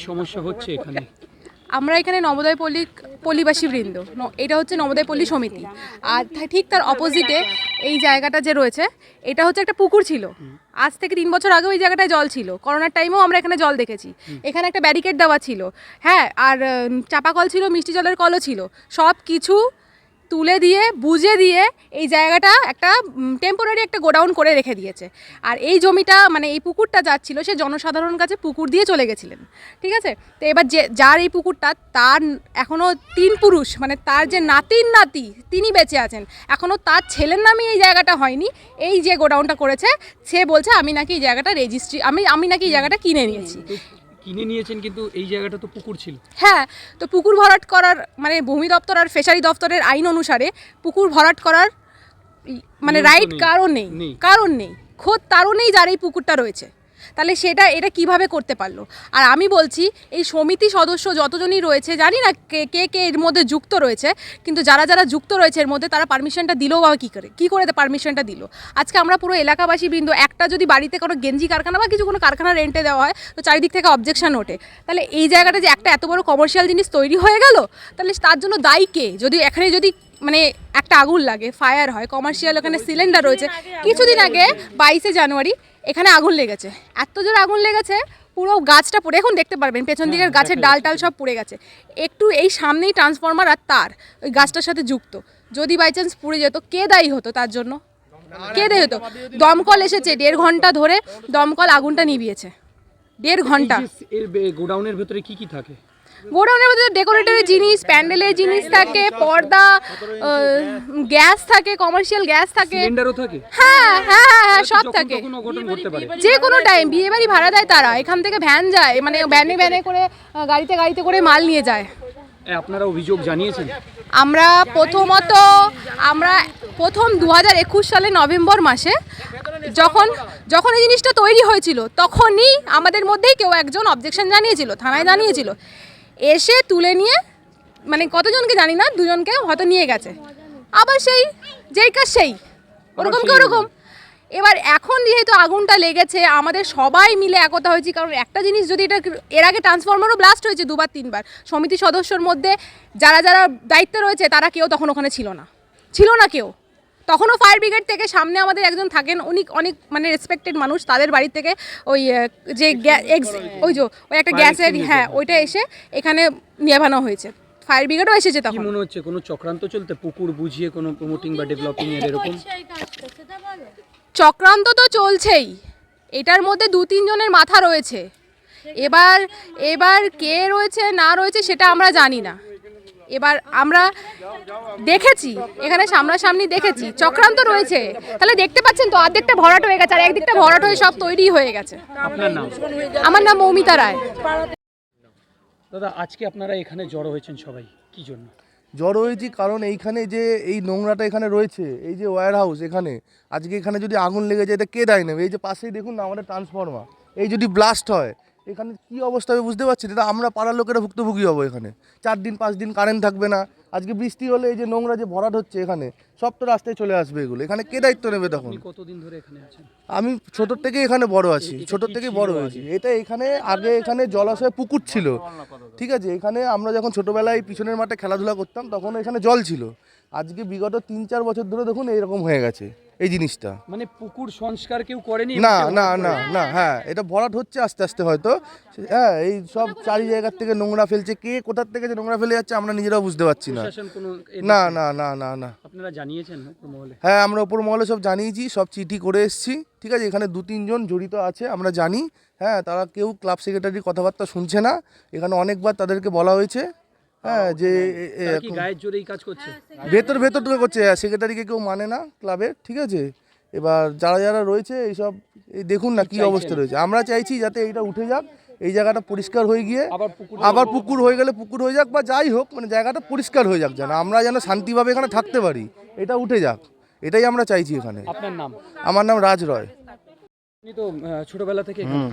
সমস্যা হচ্ছে এখানে? আমরা এখানে নবোদয় পল্লী পল্লীবাসী বৃন্দ। ন- এটা হচ্ছে নবোদয় পল্লী সমিতি। আর ঠিক তার অপোজিটে এই জায়গাটা যে রয়েছে এটা হচ্ছে একটা পুকুর ছিল। আজ থেকে তিন বছর আগেও এই জায়গাটায় জল ছিল। করোনার টাইমেও আমরা এখানে জল দেখেছি। এখানে একটা ব্যারিকেড দেওয়া ছিল। হ্যাঁ আর চাপা কল ছিল মিষ্টি জলের কলও ছিল। সব কিছু তুলে দিয়ে, বুঝে দিয়ে এই জায়গাটা একটা টেম্পোরারি একটা গোডাউন করে রেখে দিয়েছে। আর এই জমিটা মানে এই পুকুরটা যাচ্ছিল সে জনসাধারণ কাছে পুকুর দিয়ে চলে গেছিলেন। ঠিক আছে? তো এবার যে, যার এই পুকুরটা, তার এখনও তিন পুরুষ মানে তার যে নাতির নাতি, তিনি বেঁচে আছেন। এখনও তার ছেলের নামে এই জায়গাটা হয়নি। এই যে গোডাউনটা করেছে, সে বলছে, আমি নাকি এই জায়গাটা রেজিস্ট্রি আমি আমি নাকি এই জায়গাটা কিনে নিয়েছি। কিনে নিয়েছেন কিন্তু এই জায়গাটা তো পুকুর ছিল হ্যাঁ তো পুকুর ভরাট করার মানে ভূমি দপ্তর আর ফিশারি দপ্তরের আইন অনুসারে পুকুর ভরাট করার মানে রাইট। কারণ নেই নেই। কারণ নেই খোদ তারও নেই যার এই পুকুরটা রয়েছে তাহলে সেটা এটা কীভাবে করতে পারল? আর আমি বলছি এই সমিতি সদস্য যতজনই রয়েছে জানি না কে কে কে এর মধ্যে যুক্ত রয়েছে কিন্তু যারা যারা যুক্ত রয়েছে এর মধ্যে তারা পারমিশনটা দিলো বা কী করে কী করে পারমিশনটা দিল? আজকে আমরা পুরো এলাকাবাসী বৃন্দ একটা যদি বাড়িতে কোনো গেঞ্জি কারখানা বা কিছু কোনো কারখানা রেন্টে দেওয়া হয় তো চারিদিক থেকে অবজেকশন ওঠে। তাহলে এই জায়গাটা যে একটা এত বড় কমার্শিয়াল জিনিস তৈরি হয়ে গেল তাহলে তার জন্য দায়ী কে? যদি এখানে যদি মানে একটা আগুন লাগে ফায়ার হয় কমার্শিয়াল ওখানে সিলিন্ডার রয়েছে। কিছুদিন আগে বাইশে জানুয়ারি এখানে আগুন লেগেছে। এত জোর আগুন লেগেছে পুরো গাছটা পুড়ে এখন দেখতে পারবেন পেছন দিকের গাছের ডাল টাল সব পুড়ে গেছে। একটু এই সামনেই ট্রান্সফরমার আর তার ওই গাছটার সাথে যুক্ত। যদি বাই চান্স পুড়ে যেত কে দায়ী হতো তার জন্য? কে দায়ী হতো? দমকল এসেছে দেড় ঘণ্টা ধরে দমকল আগুনটা নিভিয়েছে। দেড় ঘণ্টা। গোডাউনের ভেতরে কি কি থাকে? গোডাউনের মধ্যে ডেকোরেটরের জিনিস প্যান্ডেলের জিনিস থাকে পর্দা গ্যাস থাকে কমার্শিয়াল গ্যাস থাকে। সিলিন্ডারও থাকে? হ্যাঁ হ্যাঁ হ্যাঁ হ্যাঁ সব থাকে। যে কোনো টাইম বিয়ে বাড়ি ভাড়া দেয় তারা। এখান থেকে ভ্যান যায় মানে ভ্যানে ভ্যানে করে গাড়িতে গাড়িতে করে মাল নিয়ে যায়। আপনারা অভিযোগ জানিয়েছেন? আমরা প্রথমত আমরা প্রথম দু হাজার একুশ সালে নভেম্বর মাসে যখন যখন এই জিনিসটা তৈরি হয়েছিল তখনই আমাদের মধ্যেই কেউ একজন অবজেকশন জানিয়েছিল থানায় জানিয়েছিল। এসে তুলে নিয়ে মানে কতজনকে জানি না দুজনকে হয়তো নিয়ে গেছে। আবার সেই যেই কাজ সেই ওরকম কি ওরকম? এবার এখন যেহেতু আগুনটা লেগেছে আমাদের সবাই মিলে একতা হয়েছি কারণ একটা জিনিস যদি এটা এর আগে ট্রান্সফরমারও ব্লাস্ট হয়েছে দুবার তিনবার সমিতি সদস্যর মধ্যে যারা যারা দায়িত্বে রয়েছে তারা কেউ তখন ওখানে ছিল না। ছিল না কেউ। তখনও ফায়ার ব্রিগেড থেকে সামনে আমাদের একজন থাকেন উনি অনেক মানে রেসপেক্টেড মানুষ তাদের বাড়ি থেকে ওই যে ওই যে ওই একটা গ্যাসের হ্যাঁ ওইটা এসে এখানে নেভানো হয়েছে। ফায়ার ব্রিগেডও এসেছে তখন। মনে হচ্ছে কোনো চক্রান্ত চলতে? পুকুর বুঝিয়ে কোনো প্রমোটিং বা ডেভেলপিং এর এরকম? চক্রান্ত তো চলছেই। এটার মধ্যে দু তিনজনের মাথা রয়েছে। এবার এবার কে রয়েছে না রয়েছে সেটা আমরা জানি না। এবার আমরা দেখেছি এখানে সামনাসামনি দেখেছি চক্রান্ত রয়েছে। তাহলে দেখতে পাচ্ছেন তো অর্ধেকটা ভরাট হয়ে গেছে আর একদিকটা ভরাট হয়ে সব তৈরি হয়ে গেছে। আপনার নাম? আমার নাম মৌমিতা রায়। দাদা আজকে আপনারা এখানে জড়ো হয়েছেন সবাই কি জন্য? জড়ো হয়েছি কারণ এইখানে যে এই নোংরাটা এখানে রয়েছে এই যে ওয়্যার হাউস এখানে আজকে এখানে যদি আগুন লেগে যায় এটা কে দায় নেবে? এই যে পাশেই দেখুন না আমাদের ট্রান্সফর্মার এই যদি ব্লাস্ট হয় এখানে কি অবস্থা হবে বুঝতে পারছি এটা আমরা পাড়ার লোকেরা ভুক্তভোগী হব এখানে। চার দিন পাঁচ দিন কারেন্ট থাকবে না। আজকে বৃষ্টি হলে এই যে নোংরা যে ভরাট হচ্ছে এখানে সব তো রাস্তায় চলে আসবে এগুলো। এখানে কে দায়িত্ব নেবে তখন? কতদিন ধরে এখানে আছেন? আমি ছোট থেকে এখানে বড় আছি। এটা ছোট কি থেকে বড় হয়েছি। এটা এখানে আগে এখানে জলাশয় পুকুর ছিল। ঠিক আছে? এখানে আমরা যখন ছোটবেলায় পিছনের মাঠে খেলাধুলা করতাম তখন এখানে জল ছিল। আজকে বিগত তিন চার বছর ধরে দেখুন এইরকম হয়ে গেছে। এই জিনিসটা। মানে পুকুর সংস্কার কেউ করেনি? না না না না হ্যাঁ এটা ভরাট হচ্ছে আস্তে আস্তে হয়তো। হ্যাঁ এই সব চারি জায়গার থেকে নোংরা ফেলছে। কে কোথার থেকে যে নোংরা ফেলে যাচ্ছে আমরা নিজেরাও বুঝতে পারছি না। না না না না না। আপনারা জানিয়েছেন হ্যাঁ আমরা ওপর মহলে সব জানিয়েছি সব চিঠি করে এসেছি। ঠিক আছে এখানে দু তিনজন জড়িত আছে আমরা জানি। হ্যাঁ তারা কেউ ক্লাব সেক্রেটারির কথাবার্তা শুনছে না। এখানে অনেকবার তাদেরকে বলা হয়েছে। হ্যাঁ যে গায়ের জোরে এই কাজ করছে? ভেতর ভেতর ঢুকে করছে সেক্রেটারিকে কেউ মানে না ক্লাবের ঠিক আছে? এবার যারা যারা রয়েছে এইসব এই দেখুন না কি অবস্থা রয়েছে। আমরা চাইছি যাতে এইটা উঠে যাক এই জায়গাটা পরিষ্কার হয়ে গিয়ে আবার পুকুর হয়ে গেলে। পুকুর হয়ে যাক বা যাই হোক মানে জায়গাটা পরিষ্কার হয়ে যাক যেন আমরা যেন শান্তিভাবে এখানে থাকতে পারি। এটা উঠে যাক। এটাই আমরা চাইছি এখানে। আপনার নাম? আমার নাম রাজ রয়। তো ছোটবেলা থেকে এখানে।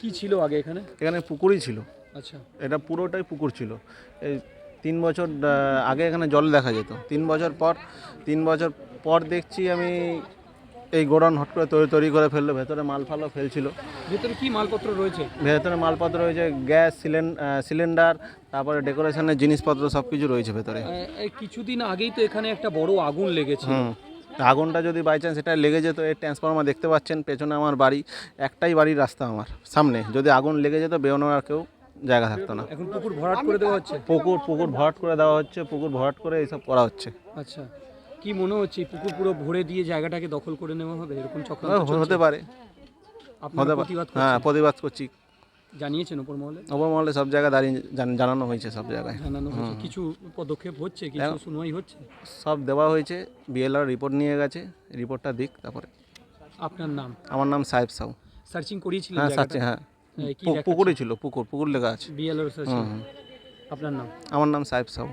কি ছিল আগে এখানে? এখানে পুকুরই ছিল। আচ্ছা। এটা পুরোটাই পুকুর ছিল। এই তিন বছর আগে এখানে জল দেখা যেত। তিন বছর পর তিন বছর পর দেখছি আমি এই গোডাউন হট করে তৈরি তৈরি করে ফেলল। ভেতরে মাল ফালও ফেলছিল। ভেতরে কি মালপত্র রয়েছে? ভেতরে মালপত্র রয়েছে গ্যাস সিলিন্ডার তারপরে ডেকোরেশনের জিনিসপত্র সব কিছু রয়েছে ভেতরে। কিছুদিন আগেই তো এখানে একটা বড় আগুন লেগেছে। আগুনটা যদি বাই চান্স এটা লেগে যেত এই ট্রান্সফর্মার দেখতে পাচ্ছেন পেছনে আমার বাড়ি একটাই বাড়ির রাস্তা আমার সামনে। যদি আগুন লেগে যেত বেরোনোর আর কেউ জায়গা থাকতো না। এখন পুকুর ভরাট করে দেওয়া হচ্ছে? পুকুর পুকুর ভরাট করে দেওয়া হচ্ছে পুকুর ভরাট করে এইসব করা হচ্ছে। আচ্ছা কি মনে হচ্ছে পুকুর পুরো ভরে দিয়ে জায়গাটাকে দখল করে নেওয়া হবে? এরকম চক্রান্ত হ- হতে পারে। আপনারা প্রতিবাদ হ্যাঁ প্রতিবাদ করছি। জানিয়েছেন উপর মহলে ওপর মহলে সব জায়গায় দাঁড়িয়ে জানানো হয়েছে সব জায়গায়। জানানো হয়েছে। কিছু পদক্ষেপ হচ্ছে? কিছু শুনওয়াই হচ্ছে? সব দেওয়া হয়েছে। বিএলআর রিপোর্ট নিয়ে গেছে। রিপোর্টটা দিক তারপরে। আপনার নাম? আমার নাম সাহেব সাউ। সার্চিং করিয়েছিলেন হ্যাঁ? সাচ্চে হ্যাঁ হ্যাঁ? পুকুরে ছিল? পুকুর পুকুর লেখা আছে। বিএলওর। আপনার নাম? আমার নাম সাহেব সাউ